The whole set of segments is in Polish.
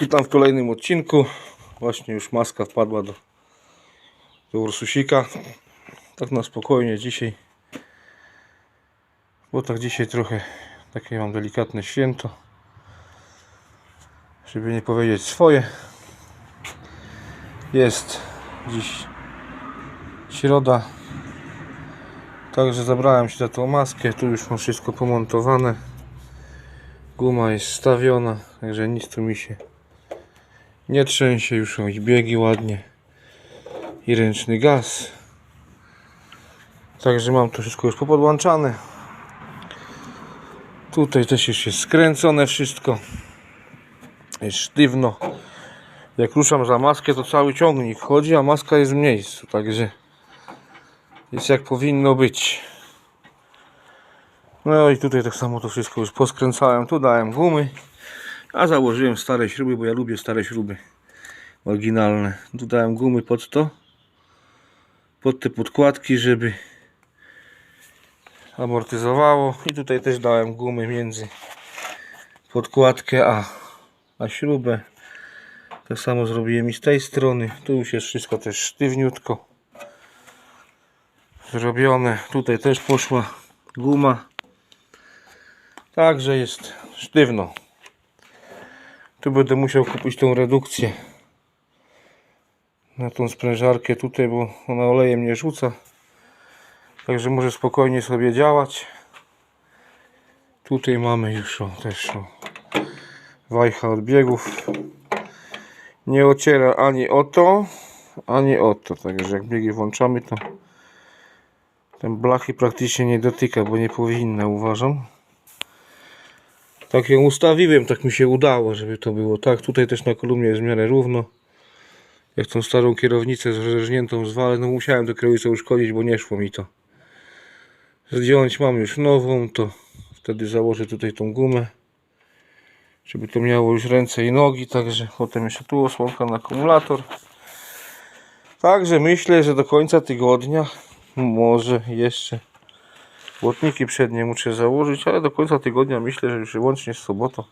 Witam w kolejnym odcinku. Właśnie już maska wpadła do, do Ursusika. Tak na spokojnie dzisiaj. Bo tak dzisiaj trochę takie mam delikatne święto. Żeby nie powiedzieć swoje. Jest dziś środa. Także zabrałem się za tą maskę. Tu już mam wszystko pomontowane. Guma jest stawiona, także nic tu mi się nie trzęsie. Już są i biegi ładnie. I ręczny gaz. Także mam to wszystko już popodłączane. Tutaj też już jest skręcone wszystko. Jest sztywno. Jak ruszam za maskę, to cały ciągnik chodzi, a maska jest w miejscu. Także jest jak powinno być. No i tutaj tak samo to wszystko już poskręcałem. Tu dałem gumy, a założyłem stare śruby, bo ja lubię stare śruby oryginalne. Tu dałem gumy pod to, pod te podkładki, żeby amortyzowało. I tutaj też dałem gumy między podkładkę a, a śrubę. Tak samo zrobiłem i z tej strony. Tu już jest wszystko też sztywniutko zrobione. Tutaj też poszła guma. Także jest sztywno. Tu będę musiał kupić tą redukcję na tą sprężarkę tutaj, bo ona olejem nie rzuca. Także może spokojnie sobie działać. Tutaj mamy już o, też o, wajcha odbiegów. Nie ociera ani o to, ani o to. Także jak biegi włączamy, to ten blachy praktycznie nie dotyka, bo nie powinna, uważam. Tak ją ustawiłem, tak mi się udało, żeby to było tak. Tutaj też na kolumnie jest w miarę równo. Jak tą starą kierownicę zrżniętą zwalę, no musiałem tę kierownicę uszkodzić, bo nie szło mi to. Zdjąć mam już nową, to wtedy założę tutaj tą gumę. Żeby to miało już ręce i nogi, także potem jeszcze tu osłonka na akumulator. Także myślę, że do końca tygodnia może jeszcze Błotniki przednie muszę założyć, ale do końca tygodnia myślę, że już łącznie z sobotą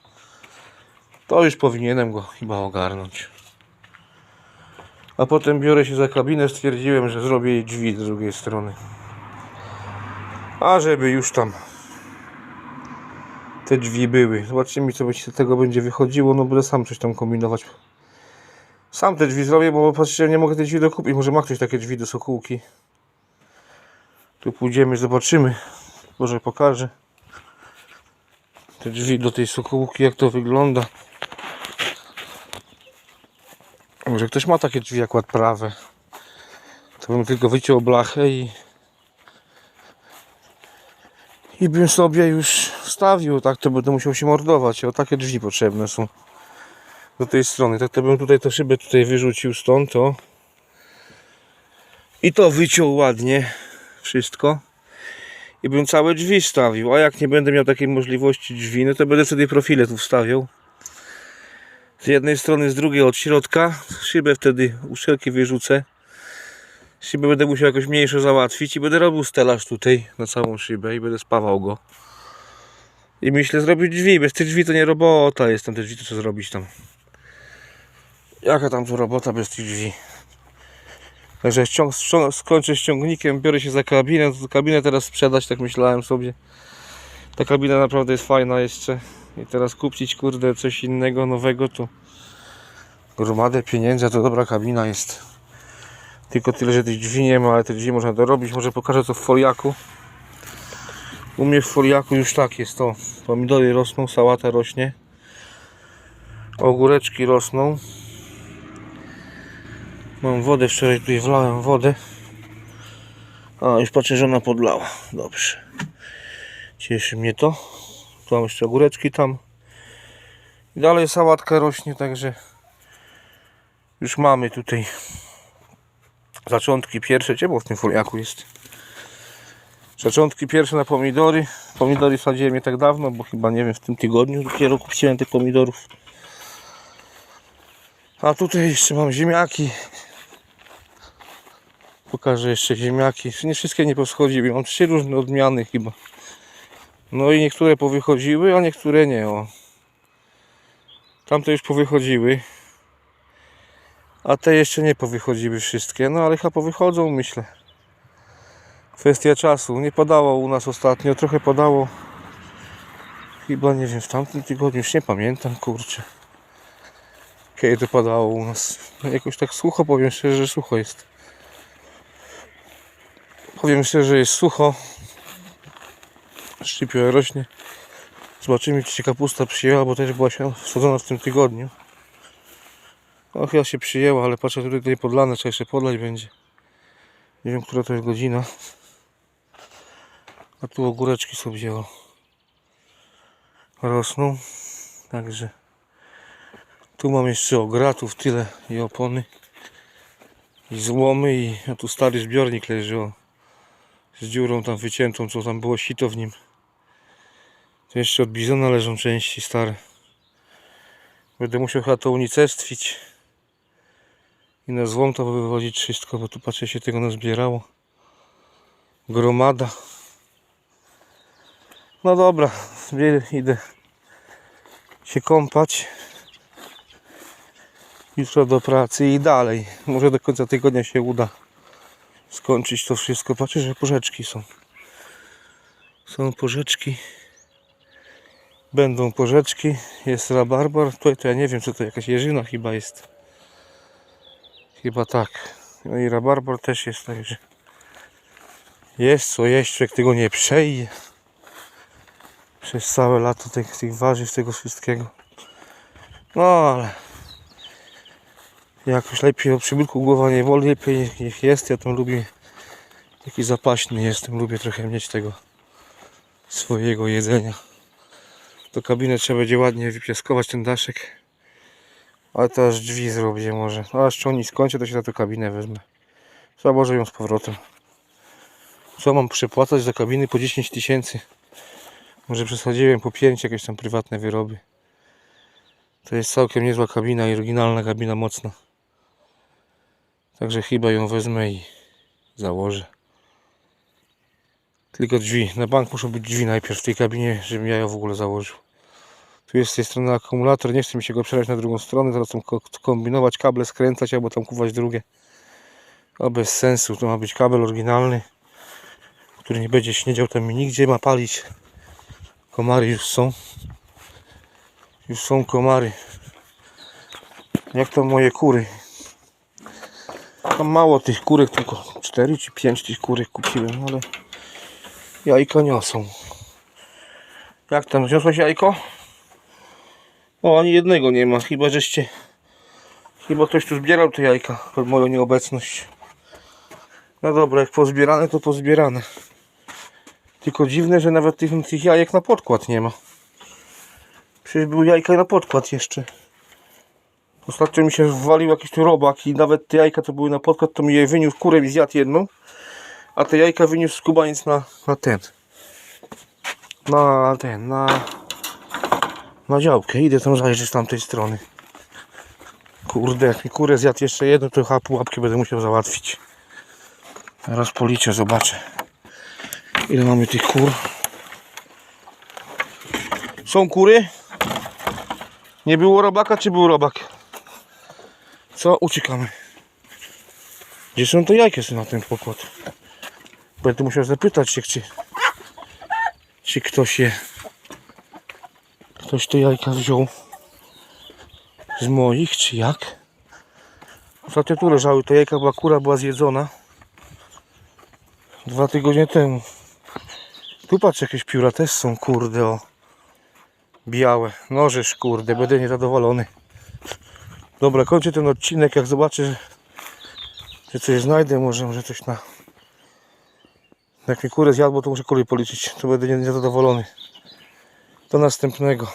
to już powinienem go chyba ogarnąć. A potem biorę się za kabinę, stwierdziłem, że zrobię jej drzwi z drugiej strony. A żeby już tam te drzwi były. Zobaczymy co z tego będzie wychodziło, no będę sam coś tam kombinować. Sam te drzwi zrobię, bo patrzcie, nie mogę tych drzwi dokupić. Może ma ktoś takie drzwi do sokółki. Tu pójdziemy, zobaczymy. Może pokażę te drzwi do tej sokółki, jak to wygląda. Może ktoś ma takie drzwi akurat prawe. To bym tylko wyciął blachę i i bym sobie już wstawił, tak to będę musiał się mordować. O takie drzwi potrzebne są do tej strony. Tak to bym tutaj tę szybę tutaj wyrzucił stąd, to i to wyciął ładnie wszystko i bym całe drzwi stawił, a jak nie będę miał takiej możliwości drzwi, no to będę wtedy profile tu wstawiał. Z jednej strony, z drugiej od środka. Szybę wtedy uszczelki wyrzucę. Szybę będę musiał jakoś mniejszą załatwić i będę robił stelaż tutaj na całą szybę i będę spawał go. I myślę zrobić drzwi, bez tych drzwi to nie robota jest tam te drzwi to co zrobić tam. Jaka tam tu robota bez tych drzwi Także ściąg, ściąg, skończę ściągnikiem, biorę się za kabinę. To kabinę teraz sprzedać, tak myślałem sobie. Ta kabina naprawdę jest fajna jeszcze. I teraz kupić, kurde, coś innego, nowego, to gromadę pieniędzy, to dobra kabina jest. Tylko tyle, że tych drzwi nie ma, ale te drzwi można dorobić. Może pokażę to w foliaku. U mnie w foliaku już tak jest to. Pomidory rosną, sałata rośnie. Ogóreczki rosną. Mam wodę, wczoraj tutaj wlałem wodę. A, już patrzę, że ona podlała. Dobrze. Cieszy mnie to. Tu mam jeszcze ogóreczki tam. I dalej sałatka rośnie, także już mamy tutaj zaczątki pierwsze. Było w tym foliaku jest? Zaczątki pierwsze na pomidory. Pomidory sadziłem nie tak dawno, bo chyba nie wiem, w tym tygodniu dopiero kupiłem tych pomidorów. A tutaj jeszcze mam ziemniaki. Pokażę jeszcze ziemniaki. Nie wszystkie nie poschodziły. Mam trzy różne odmiany chyba. No i niektóre powychodziły, a niektóre nie. O. Tamte już powychodziły. A te jeszcze nie powychodziły wszystkie. No ale chyba powychodzą, myślę. Kwestia czasu. Nie padało u nas ostatnio. Trochę padało. Chyba nie wiem, w tamtym tygodniu już nie pamiętam, kurczę. Kiedy padało u nas. No, jakoś tak sucho, powiem szczerze, że sucho jest. Powiem szczerze, że jest sucho. Szczypio rośnie. Zobaczymy, czy się kapusta przyjęła, bo też była się wsadzona w tym tygodniu. No chyba się przyjęła, ale patrzę tutaj, tutaj podlane, trzeba jeszcze podlać będzie. Nie wiem, która to jest godzina. A tu ogóreczki sobie o, rosną. Także tu mam jeszcze ogratów tyle i opony. I złomy i a tu stary zbiornik leży o, z dziurą tam wyciętą, co tam było sito w nim. To jeszcze od bizona leżą części stare. Będę musiał chyba to unicestwić. I na złom to wywozić wszystko, bo tu patrzę się tego nazbierało. Gromada. No dobra, idę się kąpać. Jutro do pracy i dalej. Może do końca tygodnia się uda skończyć to wszystko. Patrzę, że porzeczki są. Są porzeczki. Będą porzeczki. Jest rabarbar. Tutaj to ja nie wiem, co to jakaś jeżyna chyba jest. Chyba tak. No i rabarbar też jest, także jest co jeść, człowiek tego nie przeje. Przez całe lato tych, tych warzyw, tego wszystkiego. No ale jakoś lepiej o przybytku głowa nie boli, lepiej niech jest. Ja tam lubię, taki zapaśny jestem, lubię trochę mieć tego swojego jedzenia. Do kabiny trzeba będzie ładnie wypieskować ten daszek. Ale to aż drzwi zrobię może. No, A jeszcze oni skończę, to się na tę kabinę wezmę. Założę ją z powrotem. Co mam przepłacać za kabiny po 10 tysięcy? Może przesadziłem po 5 jakieś tam prywatne wyroby. To jest całkiem niezła kabina i oryginalna kabina mocna. Także chyba ją wezmę i założę. Tylko drzwi. Na bank muszą być drzwi najpierw w tej kabinie, żebym ja ją w ogóle założył. Tu jest z tej strony akumulator, nie chce mi się go przelać na drugą stronę, teraz tam ko- kombinować, kable skręcać albo tam kuwać drugie. A bez sensu, to ma być kabel oryginalny, który nie będzie śniedział tam mi nigdzie, ma palić. Komary już są. Już są komary. Jak tam moje kury? Tam mało tych kurek, tylko 4 czy 5 tych kurek kupiłem, ale jajka niosą. Jak tam, wziąłeś jajko? O, ani jednego nie ma, chyba żeście... Chyba ktoś tu zbierał te jajka pod moją nieobecność. No dobra, jak pozbierane, to pozbierane. Tylko dziwne, że nawet tych, tych jajek na podkład nie ma. Przecież były jajka na podkład jeszcze. Ostatnio mi się wwalił jakiś tu robak i nawet te jajka, co były na podkład, to mi je wyniósł kurę i zjadł jedną. A te jajka wyniósł skubaniec na, na ten. Na ten, na... Na działkę. Idę tam zajrzeć z tamtej strony. Kurde, jak kurę zjadł jeszcze jedno, to chyba pułapki będę musiał załatwić. Teraz policzę, zobaczę. Ile mamy tych kur? Są kury? Nie było robaka, czy był robak? Co? Uciekamy. Gdzie są te jajka na ten pokład? Będę musiał zapytać się, czy, czy ktoś je, ktoś te jajka wziął z moich, czy jak? Ostatnio tu leżały te jajka, bo kura była zjedzona dwa tygodnie temu. Tu patrz, jakieś pióra też są, kurde, o. Białe. Nożesz, kurde, będę niezadowolony. Dobra, kończę ten odcinek, jak zobaczę, że, coś znajdę, może, może coś na... Jak mi kurę zjadło, to muszę kolej policzyć, to będę niezadowolony. Do następnego.